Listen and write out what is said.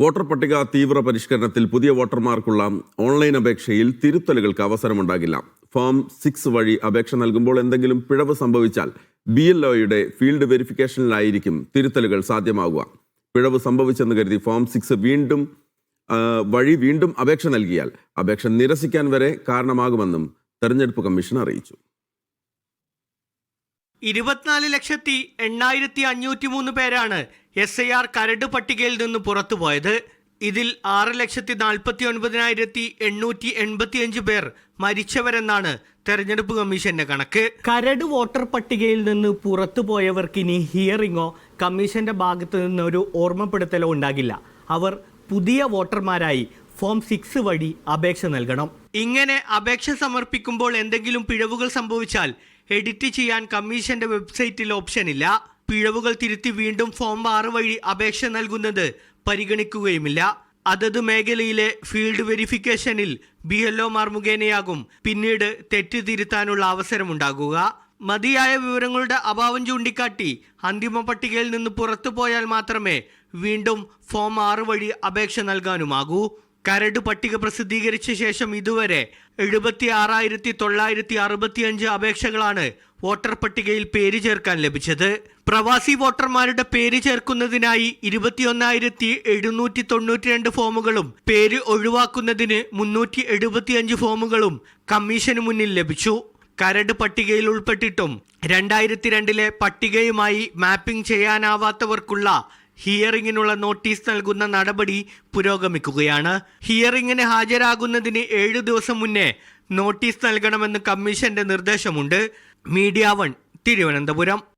Voter പട്ടിക തീവ്ര പരിഷ്കരണത്തിൽ പുതിയ വോട്ടർമാർക്കുള്ള ഓൺലൈൻ അപേക്ഷയിൽ തിരുത്തലുകൾക്ക് അവസരമുണ്ടാകില്ല. ഫോം സിക്സ് വഴി അപേക്ഷ നൽകുമ്പോൾ എന്തെങ്കിലും പിഴവ് സംഭവിച്ചാൽ ബി എൽ ഒയുടെ ഫീൽഡ് വെരിഫിക്കേഷനിലായിരിക്കും തിരുത്തലുകൾ സാധ്യമാകുക പിഴവ് സംഭവിച്ചെന്ന് കരുതി ഫോം സിക്സ് വീണ്ടും വഴി വീണ്ടും അപേക്ഷ നൽകിയാൽ അപേക്ഷ നിരസിക്കാൻ വരെ കാരണമാകുമെന്നും തെരഞ്ഞെടുപ്പ് കമ്മീഷൻ അറിയിച്ചു. ഇരുപത്തിനാല് ലക്ഷത്തി എണ്ണായിരത്തി അഞ്ഞൂറ്റി മൂന്ന് പേരാണ് എസ് ഐ ആർ കരട് പട്ടികയിൽ നിന്ന് പുറത്തുപോയത്. ഇതിൽ ആറ് ലക്ഷത്തി നാൽപ്പത്തി ഒൻപതിനായിരത്തി എണ്ണൂറ്റി എൺപത്തിയഞ്ച് പേർ മരിച്ചവരെന്നാണ് തെരഞ്ഞെടുപ്പ് കമ്മീഷന്റെ കണക്ക്. കരട് വോട്ടർ പട്ടികയിൽ നിന്ന് പുറത്തുപോയവർക്ക് ഇനി ഹിയറിങ്ങോ കമ്മീഷന്റെ ഭാഗത്തു നിന്ന് ഒരു ഓർമ്മപ്പെടുത്തലോ ഉണ്ടാകില്ല. അവർ പുതിയ വോട്ടർമാരായി ഫോം സിക്സ് വഴി അപേക്ഷ നൽകണം. ഇങ്ങനെ അപേക്ഷ സമർപ്പിക്കുമ്പോൾ എന്തെങ്കിലും പിഴവുകൾ സംഭവിച്ചാൽ എഡിറ്റ് ചെയ്യാൻ കമ്മീഷന്റെ വെബ്സൈറ്റിൽ ഓപ്ഷൻ ഇല്ല. പിഴവുകൾ തിരുത്തി വീണ്ടും ഫോം ആറ് വഴി അപേക്ഷ നൽകുന്നത് പരിഗണിക്കുകയുമില്ല. അതത് മേഖലയിലെ ഫീൽഡ് വെരിഫിക്കേഷനിൽ ബി എൽ ഒമാർ മുഖേനയാകും പിന്നീട് തെറ്റ് തിരുത്താനുള്ള അവസരമുണ്ടാകുക. മതിയായ വിവരങ്ങളുടെ അഭാവം ചൂണ്ടിക്കാട്ടി അന്തിമ പട്ടികയിൽ നിന്ന് പുറത്തു പോയാൽ മാത്രമേ വീണ്ടും ഫോം ആറ് വഴി അപേക്ഷ നൽകാനുമാകൂ. കരട് പട്ടിക പ്രസിദ്ധീകരിച്ച ശേഷം ഇതുവരെ എഴുപത്തി ആറായിരത്തി തൊള്ളായിരത്തി അറുപത്തിയഞ്ച് അപേക്ഷകളാണ് വോട്ടർ പട്ടികയിൽ പേര് ചേർക്കാൻ ലഭിച്ചത്. പ്രവാസി വോട്ടർമാരുടെ പേര് ചേർക്കുന്നതിനായി ഇരുപത്തിയൊന്നായിരത്തി എഴുന്നൂറ്റി തൊണ്ണൂറ്റി രണ്ട് ഫോമുകളും പേര് ഒഴിവാക്കുന്നതിന് മുന്നൂറ്റി എഴുപത്തിയഞ്ച് ഫോമുകളും കമ്മീഷന് മുന്നിൽ ലഭിച്ചു. കരട് പട്ടികയിൽ ഉൾപ്പെട്ടിട്ടും രണ്ടായിരത്തി രണ്ടിലെ പട്ടികയുമായി മാപ്പിംഗ് ചെയ്യാനാവാത്തവർക്കുള്ള ഹിയറിംഗിനുള്ള നോട്ടീസ് നൽകുന്ന നടപടി പുരോഗമിക്കുകയാണ്. ഹിയറിംഗിന് ഹാജരാകുന്നതിന് ഏഴു ദിവസം മുന്നേ നോട്ടീസ് നൽകണമെന്ന് കമ്മീഷന്റെ നിർദ്ദേശമുണ്ട്. Media one Thiruvananthapuram.